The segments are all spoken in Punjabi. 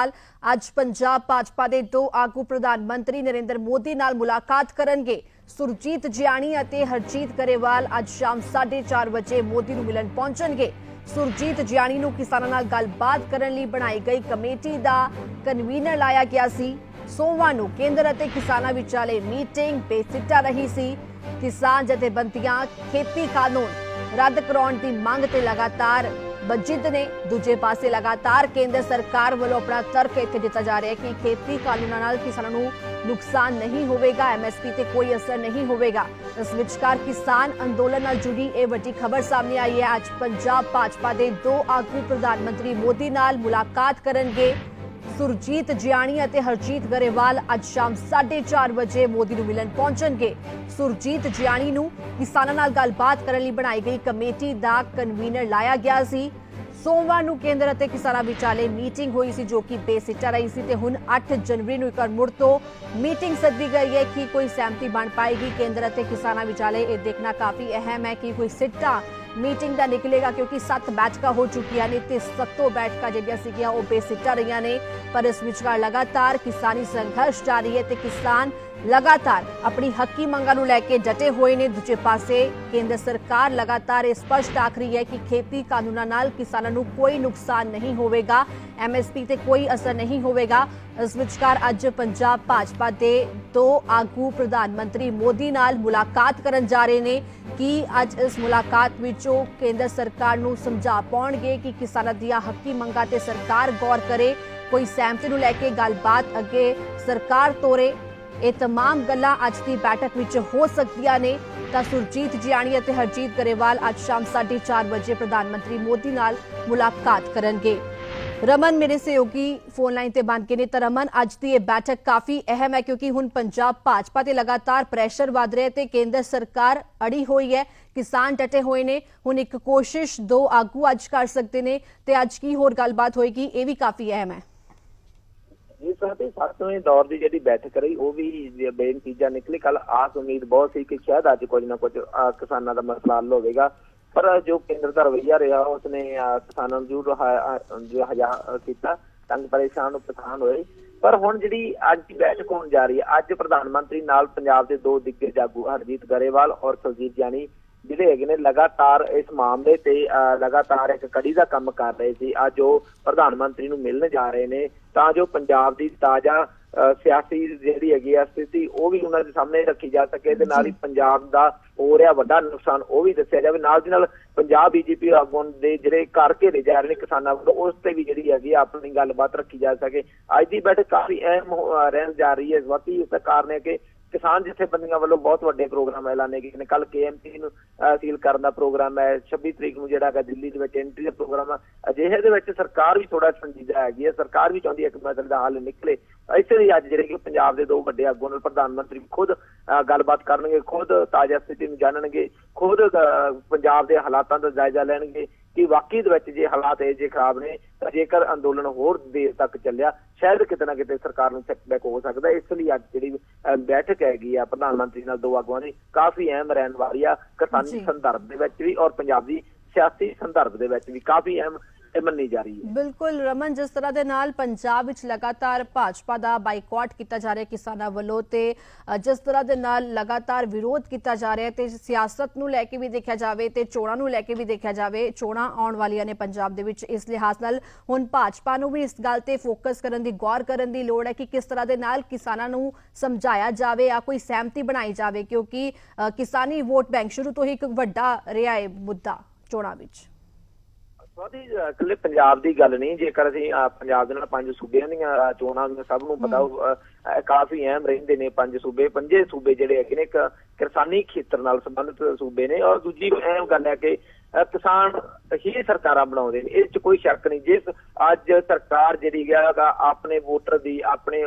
ਨਾਲ ਅੱਜ ਪੰਜਾਬ ਭਾਜਪਾ ਦੇ ਦੋ ਆਗੂ ਪ੍ਰਧਾਨ ਮੰਤਰੀ ਨਰਿੰਦਰ ਮੋਦੀ ਨਾਲ ਮੁਲਾਕਾਤ ਕਰਨਗੇ। ਸੁਰਜੀਤ ਜਿਆਣੀ ਅਤੇ ਹਰਜੀਤ ਗਰੇਵਾਲ ਅੱਜ ਸ਼ਾਮ 4:30 ਵਜੇ ਮੋਦੀ ਨੂੰ ਮਿਲਣ ਪਹੁੰਚਣਗੇ। ਸੁਰਜੀਤ ਜਿਆਣੀ ਨੂੰ ਕਿਸਾਨਾਂ ਨਾਲ ਗੱਲਬਾਤ ਕਰਨ ਲਈ ਬਣਾਈ ਗਈ ਕਮੇਟੀ ਦਾ ਕਨਵੀਨਰ ਲਾਇਆ ਗਿਆ ਸੀ। ਸੋਮਵਾਰ ਨੂੰ ਕੇਂਦਰ ਅਤੇ ਕਿਸਾਨਾਂ ਵਿਚਾਲੇ ਮੀਟਿੰਗ ਬੇਸਿੱਟਾ ਰਹੀ ਸੀ। ਕਿਸਾਨ ਜਥੇਬੰਦੀਆਂ ਖੇਤੀ ਕਾਨੂੰਨ ਰੱਦ ਕਰਾਉਣ ਦੀ ਮੰਗ ਤੇ ਲਗਾਤਾਰ ਬਜਿੱਦ ਨੇ ਦੂਜੇ ਪਾਸੇ ਲਗਾਤਾਰ ਕੇਂਦਰ ਸਰਕਾਰ ਵੱਲੋਂ ਆਪਣਾ ਤਰਕ ਇੱਥੇ ਦਿੱਤਾ ਜਾ ਰਿਹਾ ਹੈ ਕਿ ਖੇਤੀ ਕਾਨੂੰਨਾਂ ਨਾਲ ਕਿਸਾਨਾਂ ਨੂੰ ਨੁਕਸਾਨ ਨਹੀਂ ਹੋਵੇਗਾ ਐਮਐਸਪੀ ਤੇ ਕੋਈ ਅਸਰ ਨਹੀਂ ਹੋਵੇਗਾ। ਇਸ ਵਿਚਕਾਰ ਕਿਸਾਨ ਅੰਦੋਲਨ ਨਾਲ ਜੁੜੀ ਇਹ ਵੱਡੀ ਖਬਰ ਸਾਹਮਣੇ ਆਈ ਹੈ। ਅੱਜ ਪੰਜਾਬ ਭਾਜਪਾ ਦੇ ਦੋ ਆਗੂ ਪ੍ਰਧਾਨ ਮੰਤਰੀ ਮੋਦੀ ਨਾਲ ਮੁਲਾਕਾਤ ਕਰਨਗੇ। ਸੁਰਜੀਤ ਜਿਆਣੀ ਅਤੇ ਹਰਜੀਤ ਗਰੇਵਾਲ ਅੱਜ ਸ਼ਾਮ 4:30 ਵਜੇ ਮੋਦੀ ਨੂੰ ਮਿਲਣ ਪਹੁੰਚਣਗੇ। ਸੁਰਜੀਤ ਜਿਆਣੀ ਨੂੰ ਕਿਸਾਨਾਂ ਨਾਲ ਗੱਲਬਾਤ ਕਰਨ ਲਈ ਬਣਾਈ ਗਈ ਕਮੇਟੀ ਦਾ ਕਨਵੀਨਰ ਲਾਇਆ ਗਿਆ ਸੀ। ਸੋਮਵਾਰ ਨੂੰ ਕੇਂਦਰ ਅਤੇ ਕਿਸਾਨਾਂ ਵਿਚਾਲੇ ਮੀਟਿੰਗ ਹੋਈ ਸੀ ਜੋ ਕਿ ਬੇਸਿੱਟਾ ਰਹੀ ਸੀ ਤੇ ਹੁਣ 8 ਜਨਵਰੀ ਨੂੰ ਇੱਕ ਵਾਰ ਮੁੜ ਤੋਂ ਮੀਟਿੰਗ ਸੱਦੀ ਗਈ ਹੈ ਕਿ ਕੋਈ ਸਹਿਮਤੀ ਬਣ ਪਾਏਗੀ। ਕੇਂਦਰ ਅਤੇ ਕਿਸਾਨਾਂ ਵਿਚਾਲੇ ਇਹ ਦੇਖਣਾ ਕਾਫੀ ਅਹਿਮ ਹੈ ਕਿ ਕੋਈ ਸਿੱਟਾ ਮੀਟਿੰਗ ਦਾ ਨਿਕਲੇਗਾ ਕਿਉਂਕਿ 7 ਬੈਠਕਾਂ ਹੋ ਚੁੱਕੀਆਂ ਨੇ ਤੇ ਸੱਤੋਂ ਬੈਠਕਾਂ ਜਿਹੜੀਆਂ ਸੀਗੀਆਂ ਉਹ ਬੇਸਿੱਟਾ ਰਹੀਆਂ ਨੇ। ਪਰ ਇਸ ਵਿਚਕਾਰ ਲਗਾਤਾਰ ਕਿਸਾਨੀ ਸੰਘਰਸ਼ ਜਾਰੀ ਹੈ ਤੇ ਕਿਸਾਨ ਲਗਾਤਾਰ ਆਪਣੀ ਹੱਕੀ ਮੰਗਾਂ ਨੂੰ ਲੈ ਕੇ ਡਟੇ ਹੋਏ ਨੇ। ਦੂਜੇ ਪਾਸੇ ਕੇਂਦਰ ਸਰਕਾਰ ਲਗਾਤਾਰ ਇਹ ਸਪਸ਼ਟ ਆਖ ਰਹੀ ਹੈ ਕਿ ਖੇਤੀ ਕਾਨੂੰਨਾਂ ਨਾਲ ਕਿਸਾਨਾਂ ਨੂੰ ਕੋਈ ਨੁਕਸਾਨ ਨਹੀਂ ਹੋਵੇਗਾ। ਐਮਐਸਪੀ ਤੇ ਕੋਈ ਅਸਰ ਨਹੀਂ ਹੋਵੇਗਾ। ਇਸ ਵਿਚਕਾਰ ਅੱਜ ਪੰਜਾਬ ਭਾਜਪਾ ਦੇ ਦੋ ਆਗੂ ਪ੍ਰਧਾਨ ਮੰਤਰੀ ਮੋਦੀ ਨਾਲ ਮੁਲਾਕਾਤ ਕਰਨ ਜਾ ਰਹੇ ਨੇ। ਕਿ ਅੱਜ ਇਸ ਮੁਲਾਕਾਤ ਵਿੱਚ ਉਹ ਕੇਂਦਰ ਸਰਕਾਰ ਨੂੰ ਸਮਝਾ ਪਾਉਣਗੇ ਕਿ ਕਿਸਾਨਾਂ ਦੀਆਂ ਹੱਕੀ ਮੰਗਾਂ ਤੇ ਸਰਕਾਰ ਗੌਰ ਕਰੇ ਕੋਈ ਸਹਿਮਤੀ ਨੂੰ ਲੈ ਕੇ ਗੱਲਬਾਤ ਅੱਗੇ ਸਰਕਾਰ ਤੋਰੇ ਇਹ तमाम ਗੱਲਾਂ ਅੱਜ ਦੀ ਬੈਠਕ ਵਿੱਚ ਹੋ ਸਕਦੀਆਂ ਨੇ ਤਾਂ ਸੁਰਜੀਤ ਜਿਆਣੀ ਅਤੇ ਹਰਜੀਤ ਗਰੇਵਾਲ ਅੱਜ ਸ਼ਾਮ 4:30 ਵਜੇ ਪ੍ਰਧਾਨ ਮੰਤਰੀ ਮੋਦੀ ਨਾਲ ਮੁਲਾਕਾਤ ਕਰਨਗੇ ਰਮਨ ਮੇਰੇ ਸਹਿਯੋਗੀ ਫੋਨ ਲਾਈਨ ਤੇ ਬਣ ਕੇ ਨੇ ਤਾਂ ਰਮਨ ਅੱਜ ਦੀ ਇਹ ਬੈਠਕ ਕਾਫੀ ਅਹਿਮ ਹੈ ਕਿਉਂਕਿ ਹੁਣ ਪੰਜਾਬ ਭਾਜਪਾ ਤੇ ਲਗਾਤਾਰ ਪ੍ਰੈਸ਼ਰ ਵਧ ਰਿਹਾ ਤੇ ਕੇਂਦਰ ਸਰਕਾਰ ਅੜੀ ਹੋਈ ਹੈ ਕਿਸਾਨ ਡਟੇ ਹੋਏ ਨੇ ਹੁਣ ਇੱਕ ਕੋਸ਼ਿਸ਼ ਦੋ ਆਗੂ ਅੱਜ ਕਰ ਸਕਦੇ ਨੇ ਤੇ ਅੱਜ ਕੀ ਹੋਰ ਗੱਲਬਾਤ ਹੋਏਗੀ ਇਹ ਵੀ ਕਾਫੀ ਅਹਿਮ ਹੈ ਜੀ ਸਾਥੀ ਸੱਤਵੇਂ ਦੌਰ ਦੀ ਜਿਹੜੀ ਬੈਠਕ ਰਹੀ ਉਹ ਵੀ ਬੇਨ ਚੀਜ਼ਾਂ ਨਿਕਲੀ ਕੱਲ ਆਸ ਉਮੀਦ ਬਹੁਤ ਸੀ ਕਿ ਸ਼ਾਇਦ ਅੱਜ ਕੁਝ ਨਾ ਕੁਝ ਕਿਸਾਨਾਂ ਦਾ ਮਸਲਾ ਹੱਲ ਹੋਵੇਗਾ ਪਰ ਜੋ ਕੇਂਦਰ ਦਾ ਰਵੱਈਆ ਰਿਹਾ ਉਸਨੇ ਅਹ, ਕਿਸਾਨਾਂ ਨੂੰ ਜ਼ਰੂਰ ਜੋ ਹਜਾ ਕੀਤਾ ਤੰਗ ਪਰੇਸ਼ਾਨ ਨੂੰ ਪਛਾਣ ਹੋਏ। ਪਰ ਹੁਣ ਜਿਹੜੀ ਅੱਜ ਦੀ ਬੈਠਕ ਹੋਣ ਜਾ ਰਹੀ ਹੈ ਅੱਜ ਪ੍ਰਧਾਨ ਮੰਤਰੀ ਨਾਲ ਪੰਜਾਬ ਦੇ ਦੋ ਦਿੱਗਜ ਆਗੂ ਹਰਜੀਤ ਗਰੇਵਾਲ ਔਰ ਸੁਰਜੀਤ ਜਾਨੀ ਜਿਹੜੇ ਹੈਗੇ ਨੇ ਲਗਾਤਾਰ ਇਸ ਮਾਮਲੇ ਤੇ ਅਹ, ਲਗਾਤਾਰ ਇੱਕ ਕੜੀ ਦਾ ਕੰਮ ਕਰ ਰਹੇ ਸੀ। ਅੱਜ ਉਹ ਪ੍ਰਧਾਨ ਮੰਤਰੀ ਨੂੰ ਮਿਲਣ ਜਾ ਰਹੇ ਨੇ ਤਾਂ ਜੋ ਪੰਜਾਬ ਦੀ ਤਾਜ਼ਾ ਸਿਆਸੀ ਜਿਹੜੀ ਹੈਗੀ ਆ ਸਥਿਤੀ ਉਹ ਵੀ ਉਹਨਾਂ ਦੇ ਸਾਹਮਣੇ ਰੱਖੀ ਜਾ ਸਕੇ ਤੇ ਨਾਲ ਹੀ ਪੰਜਾਬ ਦਾ ਹੋ ਰਿਹਾ ਵੱਡਾ ਨੁਕਸਾਨ ਉਹ ਵੀ ਦੱਸਿਆ ਜਾਵੇ। ਨਾਲ ਦੀ ਨਾਲ ਪੰਜਾਬ ਬੀਜੇਪੀ ਆਗੂਆਂ ਦੇ ਜਿਹੜੇ ਘਰ ਘੇਰੇ ਜਾ ਰਹੇ ਨੇ ਕਿਸਾਨਾਂ ਵੱਲੋਂ ਉਸ ਤੇ ਵੀ ਜਿਹੜੀ ਹੈਗੀ ਆਪਣੀ ਗੱਲਬਾਤ ਰੱਖੀ ਜਾ ਸਕੇ। ਅੱਜ ਦੀ ਬੈਠਕ ਕਾਫੀ ਅਹਿਮ ਰਹਿਣ ਜਾ ਰਹੀ ਹੈ। ਇਸ ਦਾ ਕਾਰਨ ਹੈ ਕਿ ਕਿਸਾਨ ਜਥੇਬੰਦੀਆਂ ਵੱਲੋਂ ਬਹੁਤ ਵੱਡੇ ਪ੍ਰੋਗਰਾਮ ਐਲਾਨੇ ਗਏ ਨੇ। ਕੱਲ ਕੇਐਮਪੀ ਨੂੰ ਸੀਲ ਕਰਨ ਦਾ ਪ੍ਰੋਗਰਾਮ ਹੈ। 26 ਤਰੀਕ ਨੂੰ ਜਿਹੜਾ ਹੈਗਾ ਦਿੱਲੀ ਦੇ ਵਿੱਚ ਐਂਟਰੀ ਦਾ ਪ੍ਰੋਗਰਾਮ ਹੈ ਅਜਿਹੇ ਦੇ ਵਿੱਚ ਸਰਕਾਰ ਵੀ ਥੋੜਾ ਸੰਜੀਦਾ ਹੈਗੀ ਹੈ। ਸਰਕਾਰ ਵੀ ਚਾਹੁੰਦੀ ਹੈ ਕਿ ਮਸਲੇ ਦਾ ਹੱਲ ਨਿਕਲੇ। ਇਸੇ ਲਈ ਅੱਜ ਜਿਹੜੇ ਕਿ ਪੰਜਾਬ ਦੇ ਦੋ ਵੱਡੇ ਆਗੂਆਂ ਨਾਲ ਪ੍ਰਧਾਨ ਮੰਤਰੀ ਖੁਦ ਅਹ, ਗੱਲਬਾਤ ਕਰਨਗੇ। ਖੁਦ ਤਾਜ਼ਾ ਸਥਿਤੀ ਨੂੰ ਜਾਣਨਗੇ। ਖੁਦ ਅਹ, ਪੰਜਾਬ ਦੇ ਹਾਲਾਤਾਂ ਦਾ ਜਾਇਜ਼ਾ ਲੈਣਗੇ। ਕਿ ਵਾਕਈ ਦੇ ਵਿੱਚ ਜੇ ਹਾਲਾਤ ਇਹ ਜੇ ਖਰਾਬ ਨੇ ਤਾਂ ਜੇਕਰ ਅੰਦੋਲਨ ਹੋਰ ਦੇਰ ਤੱਕ ਚੱਲਿਆ ਸ਼ਾਇਦ ਕਿਤੇ ਨਾ ਕਿਤੇ ਸਰਕਾਰ ਨੂੰ ਸੈਟਬੈਕ ਹੋ ਸਕਦਾ। ਇਸ ਲਈ ਅੱਜ ਜਿਹੜੀ ਬੈਠਕ ਹੈਗੀ ਆ ਪ੍ਰਧਾਨ ਮੰਤਰੀ ਨਾਲ ਦੋ ਆਗੂਆਂ ਦੀ ਕਾਫੀ ਅਹਿਮ ਰਹਿਣ ਵਾਲੀ ਆ ਕਿਸਾਨੀ। ਸੰਦਰਭ ਦੇ ਵਿੱਚ ਵੀ ਔਰ ਪੰਜਾਬ ਸਿਆਸੀ ਸੰਦਰਭ ਦੇ ਵਿੱਚ ਵੀ ਕਾਫੀ ਅਹਿਮ ਇਹ ਮੰਨੀ ਜਾ ਰਹੀ ਹੈ। ਬਿਲਕੁਲ, ਰਮਨ, ਜਿਸ ਤਰ੍ਹਾਂ ਦੇ ਨਾਲ ਪੰਜਾਬ ਵਿੱਚ ਲਗਾਤਾਰ ਭਾਜਪਾ ਦਾ ਬਾਈਕਾਟ ਕੀਤਾ ਜਾ ਰਿਹਾ ਕਿਸਾਨਾਂ ਵੱਲੋਂ ਤੇ ਜਿਸ ਤਰ੍ਹਾਂ ਦੇ ਨਾਲ ਲਗਾਤਾਰ ਵਿਰੋਧ ਕੀਤਾ ਜਾ ਰਿਹਾ ਤੇ ਸਿਆਸਤ ਨੂੰ ਲੈ ਕੇ ਵੀ ਦੇਖਿਆ ਜਾਵੇ ਤੇ ਚੋਣਾਂ ਨੂੰ ਲੈ ਕੇ ਵੀ ਦੇਖਿਆ ਜਾਵੇ, ਚੋਣਾਂ ਆਉਣ ਵਾਲੀਆਂ ਨੇ ਪੰਜਾਬ ਦੇ ਵਿੱਚ। ਇਸ ਲਿਹਾਜ਼ ਨਾਲ ਹੁਣ ਭਾਜਪਾ ਨੂੰ ਵੀ ਇਸ ਗੱਲ ਤੇ ਫੋਕਸ ਕਰਨ ਦੀ, ਗੌਰ ਕਰਨ ਦੀ ਲੋੜ ਹੈ ਕਿ ਕਿਸ ਤਰ੍ਹਾਂ ਦੇ ਨਾਲ ਕਿਸਾਨਾਂ ਨੂੰ ਸਮਝਾਇਆ ਜਾਵੇ ਜਾਂ ਕੋਈ ਸਹਿਮਤੀ ਬਣਾਈ ਜਾਵੇ ਕਿਉਂਕਿ ਕਿਸਾਨੀ ਵੋਟ ਬੈਂਕ ਸ਼ੁਰੂ ਤੋਂ ਹੀ ਇੱਕ ਵੱਡਾ ਰਿਹਾ ਹੈ ਮੁੱਦਾ ਚੋਣਾਂ ਵਿੱਚ। ਸਵਾਦੀ ਇਕੱਲੇ ਪੰਜਾਬ ਦੀ ਗੱਲ ਨਹੀਂ ਜੇਕਰ ਅਸੀਂ ਪੰਜਾਬ ਦੇ ਨਾਲ ਪੰਜ ਸੂਬਿਆਂ ਦੀਆਂ ਚੋਣਾਂ ਨੂੰ ਸਭ ਨੂੰ ਪਤਾ ਕਾਫੀ ਅਹਿਮ ਰਹਿੰਦੇ ਨੇ ਪੰਜ ਸੂਬੇ। ਪੰਜੇ ਸੂਬੇ ਜਿਹੜੇ ਹੈਗੇ ਨੇ ਇੱਕ ਕਿਸਾਨੀ ਖੇਤਰ ਨਾਲ ਸੰਬੰਧਿਤ ਸੂਬੇ ਨੇ ਔਰ ਦੂਜੀ ਅਹਿਮ ਗੱਲ ਹੈ ਕਿ ਕਿਸਾਨ ਹੀ ਸਰਕਾਰਾਂ ਬਣਾਉਂਦੇ ਨੇ। ਇਸ 'ਚ ਕੋਈ ਸ਼ੱਕ ਨਹੀਂ। ਜਿਸ ਅੱਜ ਸਰਕਾਰ ਜਿਹੜੀ ਹੈਗਾ ਆਪਣੇ ਵੋਟਰ ਦੀ ਆਪਣੇ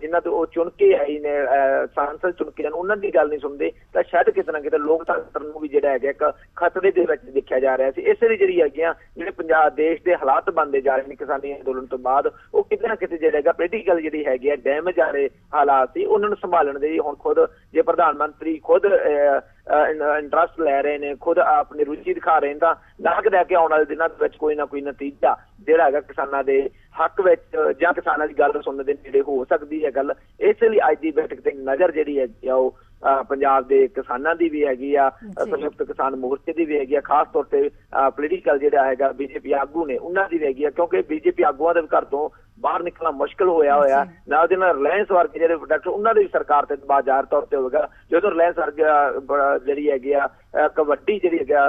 ਜਿਨ੍ਹਾਂ ਤੋਂ ਉਹ ਚੁਣ ਕੇ ਆਈ ਨੇ ਅਹ, ਸਾਂਸਦ ਚੁਣ ਕੇ ਜਾਣ ਉਹਨਾਂ ਦੀ ਗੱਲ ਨਹੀਂ ਸੁਣਦੇ। ਤਾਂ ਸ਼ਾਇਦ ਕਿਤੇ ਨਾ ਕਿਤੇ ਲੋਕਤੰਤਰ ਨੂੰ ਵੀ ਜਿਹੜਾ ਹੈਗਾ ਇੱਕ ਖਤਰੇ ਦੇ ਵਿੱਚ ਦੇਖਿਆ ਜਾ ਰਿਹਾ ਸੀ। ਇਸੇ ਲਈ ਜਿਹੜੀ ਹੈਗੀਆਂ ਜਿਹੜੇ ਪੰਜਾਬ ਦੇਸ਼ ਦੇ ਹਾਲਾਤ ਬਣਦੇ ਜਾ ਰਹੇ ਨੇ ਕਿਸਾਨੀ ਅੰਦੋਲਨ ਤੋਂ ਬਾਅਦ ਉਹ ਕਿਤੇ ਨਾ ਕਿਤੇ ਜਿਹੜਾ ਹੈਗਾ ਪੋਲੀਟੀਕਲ ਜਿਹੜੀ ਹੈਗੀ ਹੈ ਡੈਮੇਜ ਰਹੇ ਹਾਲਾਤ ਸੀ ਉਹਨਾਂ ਨੂੰ ਸੰਭਾਲਣ ਦੇ ਲਈ ਹੁਣ ਖੁਦ ਜੇ ਪ੍ਰਧਾਨ ਮੰਤਰੀ ਖੁਦ ਇੰਟਰਸਟ ਲੈ ਰਹੇ ਨੇ, ਖੁਦ ਆਪਣੀ ਰੁਚੀ ਦਿਖਾ ਰਹੇ ਨੇ, ਤਾਂ ਲੱਗਦਾ ਹੈ ਕਿ ਆਉਣ ਵਾਲੇ ਦਿਨਾਂ ਦੇ ਵਿੱਚ ਕੋਈ ਨਾ ਕੋਈ ਨਤੀਜਾ ਜਿਹੜਾ ਹੈਗਾ ਕਿਸਾਨਾਂ ਦੇ ਹੱਕ ਵਿੱਚ ਜਾਂ ਕਿਸਾਨਾਂ ਦੀ ਗੱਲ ਸੁਣਨ ਦੇ ਨੇੜੇ ਹੋ ਸਕਦੀ ਹੈ ਗੱਲ। ਇਸ ਲਈ ਅੱਜ ਦੀ ਬੈਠਕ ਤੇ ਨਜ਼ਰ ਜਿਹੜੀ ਹੈ ਉਹ ਪੰਜਾਬ ਦੇ ਕਿਸਾਨਾਂ ਦੀ ਵੀ ਹੈਗੀ ਆ। ਸੰਯੁਕਤ ਕਿਸਾਨ ਮੋਰਚੇ ਦੀ ਵੀ ਹੈਗੀ ਆ ਖਾਸ ਤੌਰ ਤੇ ਪੋਲੀਟੀਕਲ ਜਿਹੜਾ ਹੈਗਾ ਬੀਜੇਪੀ ਆਗੂ ਨੇ ਉਹਨਾਂ ਦੀ ਵੀ ਹੈਗੀ ਆ ਕਿਉਂਕਿ ਬੀਜੇਪੀ ਆਗੂਆਂ ਦੇ ਘਰ ਤੋਂ ਬਾਹਰ ਨਿਕਲਣਾ ਮੁਸ਼ਕਲ ਹੋਇਆ ਹੋਇਆ। ਨਾਲ ਉਹਦੇ ਨਾਲ ਰਿਲਾਇੰਸ ਵਰਗੇ ਜਿਹੜੇ ਪ੍ਰੋਡਕਟ ਉਹਨਾਂ ਦੇ ਵੀ ਸਰਕਾਰ ਤੇ ਦਬਾਅ ਜ਼ਾਹਿਰ ਤੌਰ ਤੇ ਹੋਵੇਗਾ ਜਦੋਂ ਰਿਲਾਇੰਸ ਵਰਗਾ ਜਿਹੜੀ ਹੈਗੀ ਆ ਵੱਡੀ ਜਿਹੜੀ ਹੈਗਾ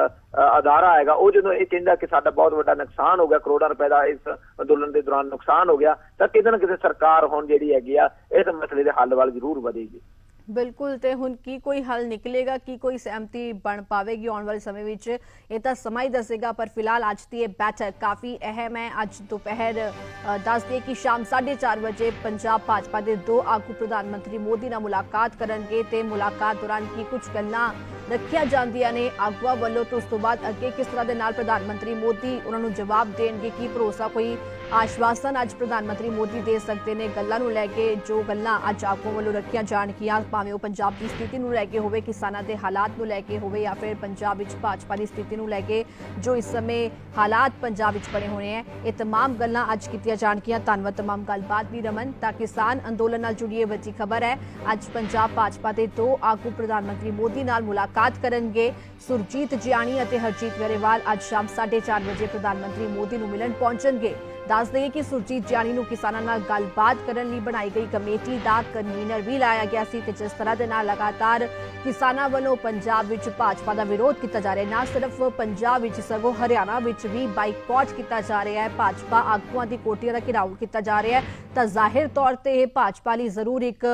ਅਦਾਰਾ ਹੈਗਾ ਉਹ ਜਦੋਂ ਇਹ ਕਹਿੰਦਾ ਕਿ ਸਾਡਾ ਬਹੁਤ ਵੱਡਾ ਨੁਕਸਾਨ ਹੋ ਗਿਆ ਕਰੋੜਾਂ ਰੁਪਏ ਦਾ ਇਸ ਅੰਦੋਲਨ ਦੇ ਦੌਰਾਨ ਨੁਕਸਾਨ ਹੋ ਗਿਆ ਤਾਂ ਕਿਤੇ ਨਾ ਕਿਤੇ ਸਰਕਾਰ ਹੁਣ ਜਿਹੜੀ ਹੈਗੀ ਆ ਇਸ ਮਸਲੇ ਦੇ ਹੱਲ ਵੱਲ ਜ਼ਰੂਰ ਵਧੇਗੀ ਬਿਲਕੁਲ ਤੇ ਹੁਣ ਕੀ ਕੋਈ ਹੱਲ ਨਿਕਲੇਗਾ ਕੀ ਕੋਈ ਸਹਿਮਤੀ ਬਣ ਪਾਵੇਗੀ ਆਉਣ ਵਾਲੇ ਸਮੇਂ ਵਿੱਚ ਇਹ ਤਾਂ ਸਮਾਂ ਹੀ ਦੱਸੇਗਾ ਪਰ ਫਿਲਹਾਲ ਅੱਜ ਦੀ ਇਹ ਬੈਠਕ ਕਾਫੀ ਅਹਿਮ ਹੈ। ਅੱਜ ਦੁਪਹਿਰ ਅ, ਦੱਸ ਦਈਏ ਕਿ ਸ਼ਾਮ 4:30 ਵਜੇ ਪੰਜਾਬ ਭਾਜਪਾ ਦੇ ਦੋ ਆਗੂ ਪ੍ਰਧਾਨ ਮੰਤਰੀ ਮੋਦੀ ਨਾਲ ਮੁਲਾਕਾਤ ਕਰਨਗੇ ਤੇ ਮੁਲਾਕਾਤ ਦੌਰਾਨ ਕੀ ਕੁਝ ਗੱਲਾਂ ਰੱਖੀਆਂ ਜਾਂਦੀਆਂ ਨੇ ਆਗੂਆਂ ਵੱਲੋਂ ਤੇ ਉਸ ਤੋਂ ਬਾਅਦ ਅੱਗੇ ਕਿਸ ਤਰ੍ਹਾਂ ਦੇ ਨਾਲ ਪ੍ਰਧਾਨ ਮੰਤਰੀ ਮੋਦੀ ਉਹਨਾਂ ਨੂੰ ਜਵਾਬ ਦੇਣਗੇ ਕੀ ਭਰੋਸਾ ਕੋਈ ਆਸ਼ਵਾਸਨ ਅੱਜ ਪ੍ਰਧਾਨ ਮੰਤਰੀ ਮੋਦੀ ਦੇ ਸਕਦੇ ਨੇ ਗੱਲਾਂ ਨੂੰ ਲੈ ਕੇ ਜੋ ਗੱਲਾਂ ਅੱਜ ਆਗੂਆਂ ਵੱਲੋਂ ਰੱਖੀਆਂ ਜਾਣਗੀਆਂ ਭਾਵੇਂ ਉਹ ਪੰਜਾਬ ਦੀ ਸਥਿਤੀ ਨੂੰ ਲੈ ਕੇ ਹੋਵੇ ਕਿਸਾਨਾਂ ਦੇ ਹਾਲਾਤ ਨੂੰ ਲੈ ਕੇ ਹੋਵੇ ਜਾਂ ਫਿਰ ਪੰਜਾਬ ਵਿੱਚ ਭਾਜਪਾ ਦੀ ਸਥਿਤੀ ਨੂੰ ਲੈ ਕੇ ਜੋ ਇਸ ਸਮੇਂ ਹਾਲਾਤ ਪੰਜਾਬ ਵਿੱਚ ਬਣੇ ਹੋਏ ਹੈ ਇਹ तमाम ਗੱਲਾਂ ਅੱਜ ਕੀਤੀਆਂ ਜਾਣਗੀਆਂ ਧੰਨਵਾਦ तमाम ਗੱਲਬਾਤ ਵੀ ਰਮਨ ਤਾਂ ਕਿਸਾਨ ਅੰਦੋਲਨ ਨਾਲ ਜੁੜੀ ਇਹ ਵੱਡੀ ਖਬਰ ਹੈ ਅੱਜ ਪੰਜਾਬ ਭਾਜਪਾ ਦੇ ਦੋ ਆਗੂ ਪ੍ਰਧਾਨ ਮੰਤਰੀ ਮੋਦੀ ਨਾਲ ਮੁਲਾਕਾਤ ਕਰਨਗੇ। ਸੁਰਜੀਤ ਜਿਆਣੀ ਅਤੇ ਹਰਜੀਤ ਗਰੇਵਾਲ ਅੱਜ ਸ਼ਾਮ 4:30 ਵਜੇ ਪ੍ਰਧਾਨ ਮੰਤਰੀ ਮੋਦੀ ਨੂੰ ਮਿਲਣ ਪਹੁੰਚਣਗੇ। ਦੱਸ ਦਈਏ ਕਿ ਸੁਰਜੀਤ ਜਿਆਣੀ ਨੂੰ ਕਿਸਾਨਾਂ ਨਾਲ ਗੱਲਬਾਤ ਕਰਨ ਲਈ ਬਣਾਈ ਗਈ ਕਮੇਟੀ ਦਾ ਕਨਵੀਨਰ ਵੀ ਲਾਇਆ ਗਿਆ ਸੀ ਤੇ ਜਿਸ ਤਰ੍ਹਾਂ ਦੇ ਨਾਲ ਲਗਾਤਾਰ ਕਿਸਾਨਾਂ ਵੱਲੋਂ ਪੰਜਾਬ ਵਿੱਚ ਭਾਜਪਾ ਦਾ ਵਿਰੋਧ ਕੀਤਾ ਜਾ ਰਿਹਾ, ਨਾ ਸਿਰਫ ਪੰਜਾਬ ਵਿੱਚ, ਸਗੋਂ ਹਰਿਆਣਾ ਵਿੱਚ ਵੀ ਬਾਈਕਾਟ ਕੀਤਾ ਜਾ ਰਿਹਾ ਹੈ। ਭਾਜਪਾ ਆਗੂਆਂ ਦੀ ਕੋਟੀਆਂ ਦਾ ਘਿਰਾਓ ਕੀਤਾ ਜਾ ਰਿਹਾ ਹੈ। ਤਾਂ ਜ਼ਾਹਿਰ ਤੌਰ ਤੇ ਇਹ ਭਾਜਪਾ ਲਈ ਜ਼ਰੂਰ ਇੱਕ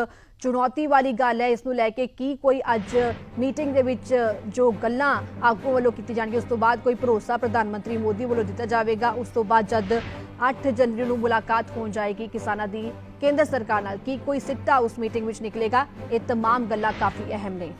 ਚੁਣੌਤੀ ਵਾਲੀ ਗੱਲ ਹੈ। ਇਸ ਨੂੰ ਲੈ ਕੇ ਕੀ ਕੋਈ ਅੱਜ ਮੀਟਿੰਗ ਦੇ ਵਿੱਚ ਜੋ ਗੱਲਾਂ ਆਗੂ ਵੱਲੋਂ ਕੀਤੀ ਜਾਣਗੀਆਂ, ਉਸ ਤੋਂ ਬਾਅਦ ਕੋਈ ਭਰੋਸਾ ਪ੍ਰਧਾਨ ਮੰਤਰੀ ਮੋਦੀ ਵੱਲੋਂ ਦਿੱਤਾ ਜਾਵੇਗਾ। ਉਸ ਤੋਂ ਬਾਅਦ ਜਦ 8 ਜਨਵਰੀ ਨੂੰ ਮੁਲਾਕਾਤ ਹੋ ਜਾਏਗੀ ਕਿਸਾਨਾਂ ਦੀ ਕੇਂਦਰ ਸਰਕਾਰ ਨਾਲ ਕੀ ਕੋਈ ਸਿੱਟਾ ਉਸ ਮੀਟਿੰਗ ਵਿੱਚ ਨਿਕਲੇਗਾ ਇਹ तमाम ਗੱਲਾਂ ਕਾਫੀ ਅਹਿਮ ਨੇ